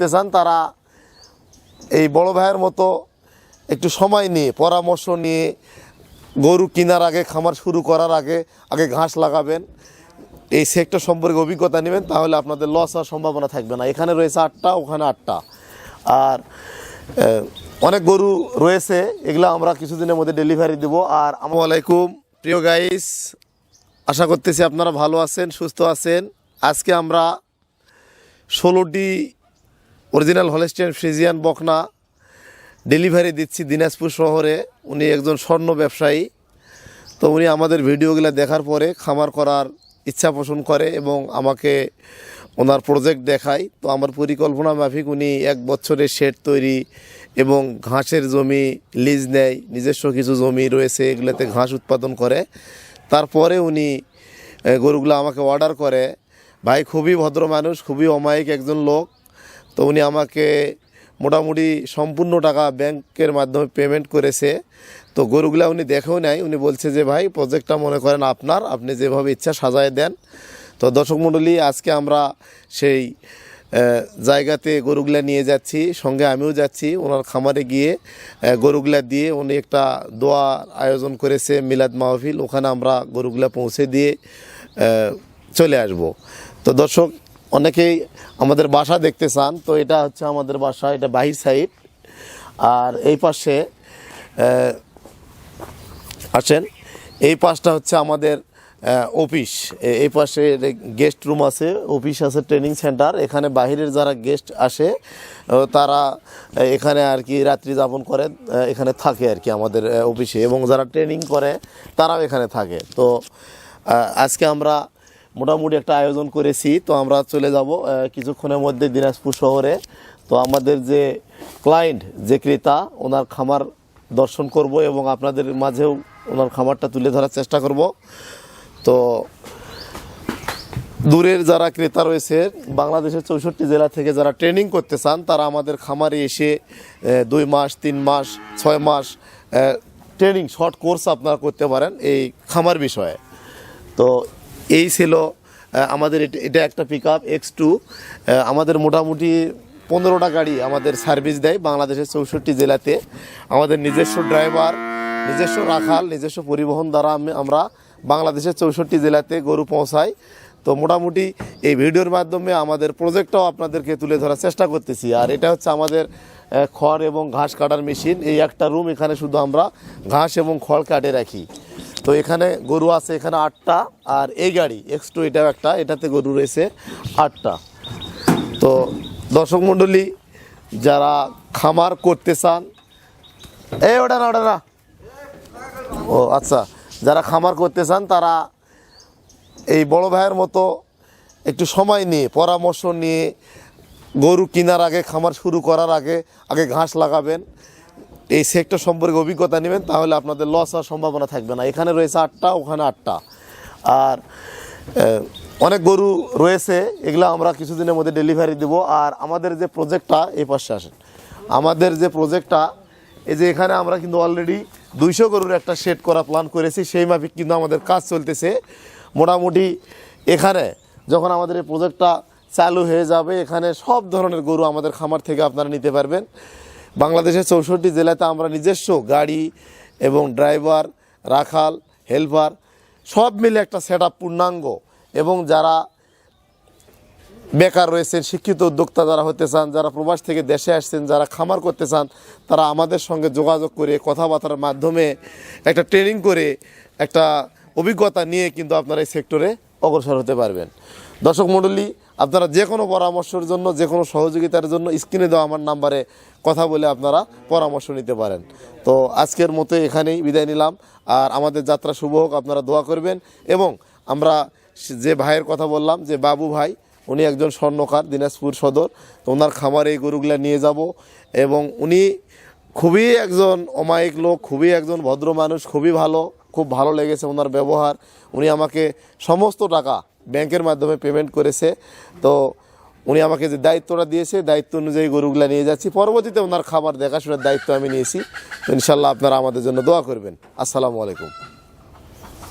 করতে চান তারা এই বড় ভাইয়ের মতো একটু সময় নিয়ে, পরামর্শ নিয়ে গরু কেনার আগে, খামার শুরু করার আগে আগে ঘাস লাগাবেন। এই সেক্টর সম্পর্কে অভিজ্ঞতা নেবেন, তাহলে আপনাদের লস হওয়ার সম্ভাবনা থাকবে না। এখানে রয়েছে আটটা, ওখানে আটটা। আর অনেক গরু রয়েছে, এগুলো আমরা কিছুদিনের মধ্যে ডেলিভারি দেবো। আর আসসালামু আলাইকুম, প্রিয় গাইস আশা করতেছি আপনারা ভালো আছেন, সুস্থ আছেন। আজকে আমরা ষোলোটি অরিজিনাল হলেস্টিয়ান ফ্রিজিয়ান বকনা ডেলিভারি দিচ্ছি দিনাজপুর শহরে। উনি একজন স্বর্ণ ব্যবসায়ী। তো উনি আমাদের ভিডিওগুলো দেখার পরে খামার করার ইচ্ছা পোষণ করে এবং আমাকে ওনার প্রজেক্ট দেখায়। তো আমার পরিকল্পনা মাফিক উনি এক বছরের শেড তৈরি এবং ঘাসের জমি লিজ নেয়। নিজস্ব কিছু জমি রয়েছে, এগুলোতে ঘাস উৎপাদন করে। তারপরে উনি গরুগুলো আমাকে অর্ডার করে। ভাই, খুবই ভদ্র মানুষ, খুবই অমায়িক একজন লোক। তো উনি আমাকে মোটামুটি সম্পূর্ণ টাকা ব্যাংকের মাধ্যমে পেমেন্ট করেছে। তো গরুগুলা উনি দেখেও নাই, উনি বলছে যে, ভাই প্রজেক্টটা মনে করেন আপনার, আপনি যেভাবে ইচ্ছা সাজায় দেন। তো দর্শক মণ্ডলী, আজকে আমরা সেই জায়গাতে গরুগুলা নিয়ে যাচ্ছি, সঙ্গে আমিও যাচ্ছি। ওনার খামারে গিয়ে গরুগুলা দিয়ে উনি একটা দোয়া আয়োজন করেছে মিলাদ মাহফিল। ওখানে আমরা গরুগুলা পৌঁছে দিয়ে চলে আসব। তো দর্শক অনেকেই আমাদের বাসা দেখতে চান, তো এটা হচ্ছে আমাদের বাসা, এটা বাহির সাইড। আর এই পাশে আসেন, এই পাশটা হচ্ছে আমাদের অফিস। এই পাশে গেস্ট রুম আছে, অফিস আছে, ট্রেনিং সেন্টার। এখানে বাহিরের যারা গেস্ট আসে তারা এখানে আর কি রাত্রি যাপন করে এখানে থাকে আর কি আমাদের অফিসে। এবং যারা ট্রেনিং করে, তারাও এখানে থাকে। তো আজকে আমরা মোটামুটি একটা আয়োজন করেছি। তো আমরা চলে যাব কিছুক্ষণের মধ্যে দিনাজপুর শহরে। তো আমাদের যে ক্লায়েন্ট যে ক্রেতা, ওনার খামার দর্শন করব এবং আপনাদের মাঝেও ওনার খামারটা তুলে ধরার চেষ্টা করব। তো দূরের যারা ক্রেতা রয়েছে, বাংলাদেশের চৌষট্টি জেলা থেকে যারা ট্রেনিং করতে চান, তারা আমাদের খামারে এসে দুই মাস, তিন মাস, ছয় মাস ট্রেনিং শর্ট কোর্স আপনারা করতে পারেন এই খামার বিষয়ে। তো এই ছিল আমাদের এটা- একটা পিক আপ এক্স টু আমাদের মোটামুটি পনেরোটা গাড়ি আমাদের সার্ভিস দেয় বাংলাদেশের চৌষট্টি জেলাতে। আমাদের নিজস্ব ড্রাইভার নিজস্ব রাখাল, নিজস্ব পরিবহন দ্বারা আমি আমরা বাংলাদেশের চৌষট্টি জেলাতে গরু পৌঁছাই। তো মোটামুটি এই ভিডিওর মাধ্যমে আমাদের প্রজেক্টটাও আপনাদেরকে তুলে ধরার চেষ্টা করতেছি। আর এটা হচ্ছে আমাদের খড় এবং ঘাস কাটার মেশিন এই একটা রুম এখানে শুধু আমরা ঘাস এবং খড় কাটে রাখি। তো এখানে গরু আছে এখানে আটটা, আর এই গাড়ি এক্স টু এটাও একটা, এটাতে গরু রয়েছে আটটা। তো দর্শক মণ্ডলী, যারা খামার করতে চান, এই ওটা না ওটা না। ও আচ্ছা যারা খামার করতে চান, তারা এই বড় ভাইয়ের মতো একটু সময় নিয়ে, পরামর্শ নিয়ে গরু কেনার আগে, খামার শুরু করার আগে আগে ঘাস লাগাবেন। এই সেক্টর সম্পর্কে অভিজ্ঞতা নেবেন, তাহলে আপনাদের লস হওয়ার সম্ভাবনা থাকবে না। এখানে রয়েছে আটটা, ওখানে আটটা। আর অনেক গরু রয়েছে, এগুলো আমরা কিছুদিনের মধ্যে ডেলিভারি দেবো। আর আমাদের যে প্রজেক্টটা এই পাশে আসেন। আমাদের যে প্রজেক্টটা এই যে এখানে আমরা কিন্তু অলরেডি দুইশো গরুর একটা সেট করা প্ল্যান করেছি, সেই মাফিক কিন্তু আমাদের কাজ চলতেছে। মোটামুটি এখানে যখন আমাদের এই প্রজেক্টটা চালু হয়ে যাবে, এখানে সব ধরনের গরু আমাদের খামার থেকে আপনারা নিতে পারবেন। বাংলাদেশের চৌষট্টি জেলাতে আমরা নিজস্ব গাড়ি এবং ড্রাইভার, রাখাল, হেল্পার, সব মিলে একটা সেট পূর্ণাঙ্গ এবং যারা বেকার রয়েছেন, শিক্ষিত উদ্যোক্তা যারা হতে চান, যারা প্রবাস থেকে দেশে আসছেন, যারা খামার করতে চান, তারা আমাদের সঙ্গে যোগাযোগ করে, কথাবার্তার মাধ্যমে একটা ট্রেনিং করে একটা অভিজ্ঞতা নিয়ে কিন্তু আপনারা এই সেক্টরে অগ্রসর হতে পারবেন। দর্শক মণ্ডলী আপনারা যে কোনো পরামর্শের জন্য, যে কোনো সহযোগিতার জন্য স্ক্রিনে দেওয়া আমার নাম্বারে কথা বলে আপনারা পরামর্শ নিতে পারেন। তো আজকের মতো এখানেই বিদায় নিলাম। আর আমাদের যাত্রা শুভ হোক, আপনারা দোয়া করবেন। এবং আমরা যে ভাইয়ের কথা বললাম, যে বাবু ভাই, উনি একজন স্বর্ণকার, দিনাজপুর সদর। তো ওনার খামারে এই গরুগুলো নিয়ে যাব। এবং উনি খুবই একজন অমায়িক লোক, খুবই একজন ভদ্র মানুষ, খুবই ভালো, খুব ভালো লেগেছে ওনার ব্যবহার। উনি আমাকে সমস্ত টাকা ব্যাংকের মাধ্যমে পেমেন্ট করেছে। তো উনি আমাকে যে দায়িত্বটা দিয়েছে, দায়িত্ব অনুযায়ী গরুগুলো নিয়ে যাচ্ছি। পরবর্তীতে ওনার খাবার দেখাশোনার দায়িত্ব আমি নিয়েছি। ইনশাল্লাহ আপনারা আমাদের জন্য দোয়া করবেন। আসসালামু আলাইকুম।